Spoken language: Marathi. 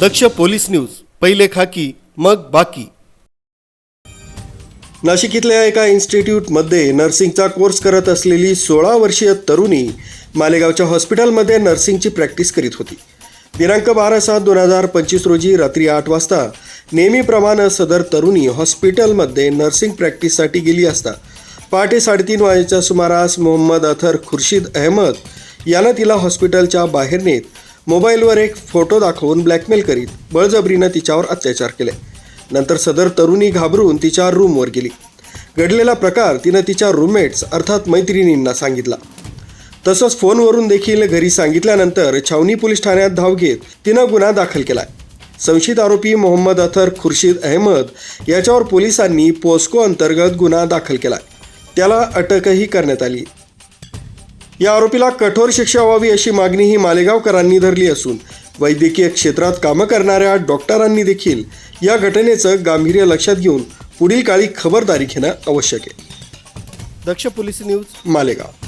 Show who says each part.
Speaker 1: दक्ष पोलीस न्यूज पहिले खाकी मग बाकी. नाशिक इथल्या एका इन्स्टिट्यूटमध्ये नर्सिंगचा कोर्स करत असलेली सोळा वर्षीय तरुणी मालेगावच्या हॉस्पिटलमध्ये नर्सिंगची प्रॅक्टिस करीत होती. दिनांक बारा सात दोन हजार पंचवीस रोजी रात्री आठ वाजता नेहमीप्रमाणे सदर तरुणी हॉस्पिटलमध्ये नर्सिंग प्रॅक्टिससाठी गेली असता. पहाटे साडेतीन वाजेच्या सुमारास मोहम्मद अथर खुर्शीद अहमद यानं तिला हॉस्पिटलच्या बाहेर नेत मोबाईलवर एक फोटो दाखवून ब्लॅकमेल करीत बळजबरीनं तिच्यावर अत्याचार केले. नंतर सदर तरुणी घाबरून तिच्या रूमवर गेली. घडलेला प्रकार तिनं तिच्या रूममेट्स अर्थात मैत्रिणींना सांगितला. तसंच फोनवरून देखील घरी सांगितल्यानंतर छावणी पोलीस ठाण्यात धाव घेत तिनं गुन्हा दाखल केला संशयित आरोपी मोहम्मद अथर खुर्शीद अहमद याच्यावर पोलिसांनी पोस्को अंतर्गत गुन्हा दाखल केला त्याला अटकही करण्यात आली. या आरोपीला कठोर शिक्षा व्हावी अशी मागणीही मालेगावकरांनी धरली असून वैद्यकीय क्षेत्रात कामं करणाऱ्या डॉक्टरांनी देखील या घटनेचं गांभीर्य लक्षात घेऊन पुढील काळी खबरदारी घेणं आवश्यक आहे. Daksh police news Malegaon.